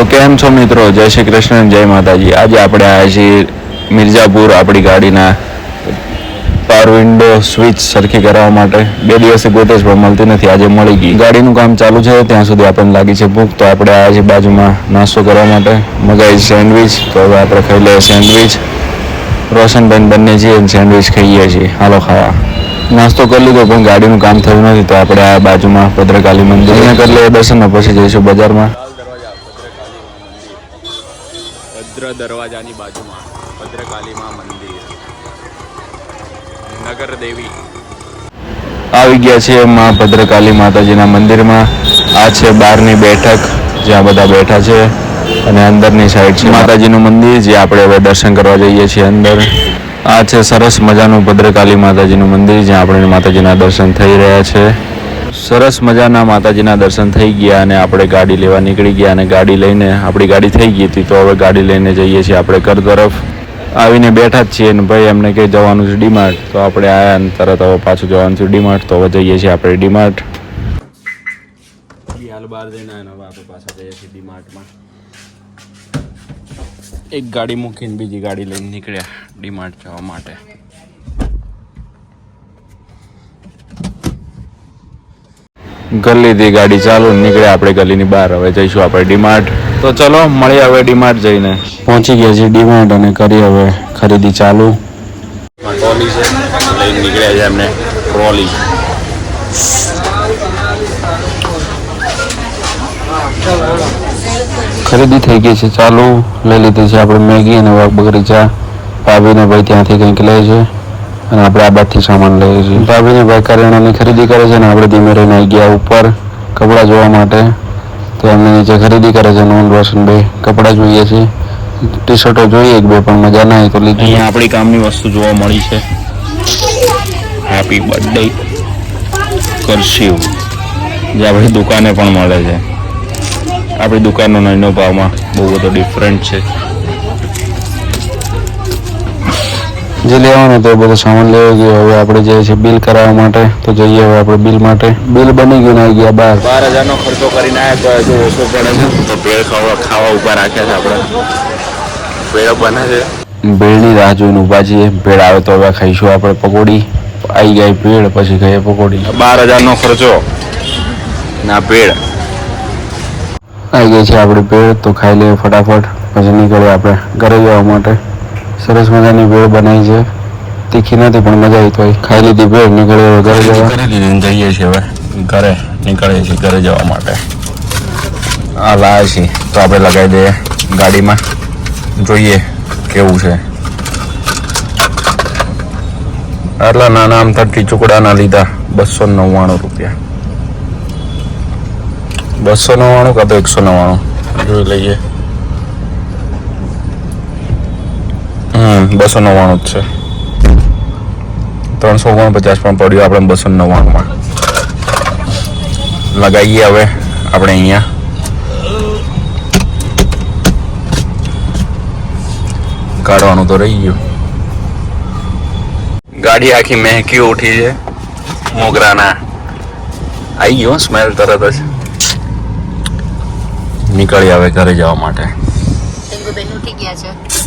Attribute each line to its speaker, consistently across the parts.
Speaker 1: તો કેમ છો મિત્રો? જય શ્રી કૃષ્ણ જય માતાજી. આજે આપણે આવ્યા છીએ મિર્ઝાપુર આપણી ગાડીના પાવર વિન્ડો સ્વિચ સરખી કરાવવા માટે. બે દિવસે ગોતે જ મળતી નથી, આજે મળી ગઈ. ગાડીનું કામ ચાલુ છે, ત્યાં સુધી આપણને લાગી છે ભૂખ, તો આપણે આવ્યા છીએ બાજુમાં નાસ્તો કરવા માટે. મગાઈ સેન્ડવિચ, તો હવે આપણે ખાઈ લઈએ સેન્ડવિચ. રોશનબેન બંને છીએ સેન્ડવિચ ખાઈએ છીએ. હાલો ખાવા નાસ્તો કરી લીધો, પણ ગાડીનું કામ થયું નથી, તો આપણે આ બાજુમાં ભદ્રકાલી મંદિર. કરી લઈએ દર્શન પછી જઈશું બજારમાં.
Speaker 2: ભદ્ર દરવાજાની બાજુમાં, ભદ્રકાલીમાં મંદિર. નગર દેવી
Speaker 1: આવી ગયા છે માં ભદ્રકાલી માતાજીના મંદિરમાં. આ છે બહારની બેઠક, જ્યાં બધા બેઠા છે. અને અંદરની સાઈડ છે માતાજીનું મંદિર, જે આપણે હવે દર્શન કરવા જઈએ છીએ અંદર. આ છે સરસ મજાનું ભદ્રકાલી માતાજીનું મંદિર, જ્યાં આપણે માતાજીના દર્શન થઈ રહ્યા છે. સરસ મજાના માતાજીના દર્શન થઈ ગયા અને આપણે ગાડી લેવા નીકળી ગયા અને ગાડી લઈને આપણી ગાડી થઈ ગઈ હતી તો હવે ગાડી લઈને જઈએ છીએ આપણે ઘર તરફ. આવીને બેઠા જ છીએ ને ભાઈ એમને કે જવાનું છે ડીમાર્ટ. તો આપણે આવ્યા અને તરત હવે પાછું જવાનું છે ડીમાર્ટ. તો હવે જઈએ છીએ આપણે ડીમાર્ટ.
Speaker 2: હાલ બહાર જઈને હવે આપણે પાછા જઈએ છીએ ડીમાર્ટમાં. એક ગાડી મૂકીને બીજી ગાડી લઈને નીકળ્યા ડીમાર્ટ જવા માટે.
Speaker 1: લીધી ગાડી ચાલુ નીકળ્યા આપણે ગલીની બહાર. હવે જઈશું આપણે ડીમાર્ટ. તો ચલો મળીએ હવે ડીમાર્ટ જઈને. પહોંચી ગયા છીએ ડીમાર્ટ અને કરી હવે ખરીદી ચાલુ.
Speaker 2: ટ્રોલી છે. લઈને નીકળ્યા છે એમને. ટ્રોલી.
Speaker 1: ખરીદી થઈ ગઈ છે ચાલુ. લઈ લીધી છે આપણે મેગી અને વાઘ બકરી ચા ભાભીને ભાઈ ત્યાંથી કંઈક લે છે. અને આપણે આ બાદથી સામાન લઈએ છીએ. ભાભીને ભાઈ કરિયાણાની ખરીદી કરે છે અને આપણે ધીમે રહીને ગયા ઉપર કપડાં જોવા માટે. તો એમને નીચે ખરીદી કરે છે નોન રોશન બે કપડાં જોઈએ છે. ટી શર્ટો જોઈએ એક બે, પણ મજા ના આવી તો લીધી.
Speaker 2: અહીંયા આપણી કામની વસ્તુ જોવા મળી છે. હેપી બર્થડે કરશિવ જે આપણી દુકાને પણ મળે છે. આપણી દુકાનનો નાનો ભાવમાં બહુ બધો ડિફરન્ટ છે.
Speaker 1: જે લેવાનું તો એ બધો સામાન લેવા ગયો. હવે આપણે જઈએ છીએ બિલ કરાવવા માટે તો જઈએ હવે આપણે બિલ માટે. બિલ બની ગયું આવી ગયા બાર.
Speaker 2: બાર હજારનો ખર્ચો કરીને આવ્યા તો ઓછો પડે છે તો ભેળ ખાવા ખાવા ઊભા રાખ્યા છે આપણે. ભેળ બને છે.
Speaker 1: ભેળની રાહ જોઈને ઊભા છીએ. ભેળ આવે તો હવે ખાઈશું આપણે પકોડી. આવી ગઈ ભેળ પછી ખાઈએ પકોડી.
Speaker 2: બાર હજારનો ખર્ચો. ના ભેળ.
Speaker 1: આવી ગઈ છે આપણી ભેળ તો ખાઈ લઈએ ફટાફટ. પછી નીકળીએ આપણે ઘરે જવા માટે. સરસ મજાની ભેળ બનાવી છે. તીખી નથી પણ મજા આવી તો આવી. ખાઈ લીધી ભેળ નીકળ્યો ઘરે જવા.
Speaker 2: કરી જઈએ છીએ હવે. ઘરે નીકળીએ છીએ ઘરે જવા માટે. આ લાવે છે તો આપણે લગાવી દઈએ ગાડીમાં. જોઈએ કેવું છે. આટલા નાના આમ થકી ચૂકડાના લીધા બસો નવ્વાણું રૂપિયા. બસો નવ્વાણું કાં તો એકસો નવ્વાણું? જોઈ લઈએ. બસો નવ્વાણું જ છે. ત્રણસો ઓગણપચાસ પણ પડ્યું આપણે બસો નવ્વાણુંમાં લગાવીએ હવે આપણે અહીંયા. કાઢવાનું તો રહી ગયું. ગાડી આખી મહેકી ઉઠી છે. મોગરાના. આવી ગયો સ્મેલ તરત જ. નીકળી આવે ઘરે જવા માટે.
Speaker 3: ગયા છે.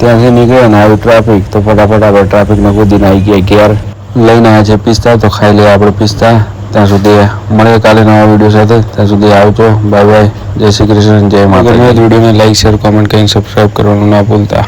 Speaker 1: ત્યાંથી નીકળ્યો ને આવી ટ્રાફિક તો ફટાફટ આપણે ટ્રાફિકમાં કૂદીને આવી ગયા ઘેર. લઈને આવ્યા છે પિસ્તા તો ખાઈ લઈએ આપણે પિસ્તા. ત્યાં સુધી મળીએ કાલે નવા વીડિયો સાથે. ત્યાં સુધી આવજો. બાય બાય જય શ્રી કૃષ્ણ જય માતા વિડીયોને લાઈક શેર કોમેન્ટ કરીને સબસ્ક્રાઈબ કરવાનું ના ભૂલતા.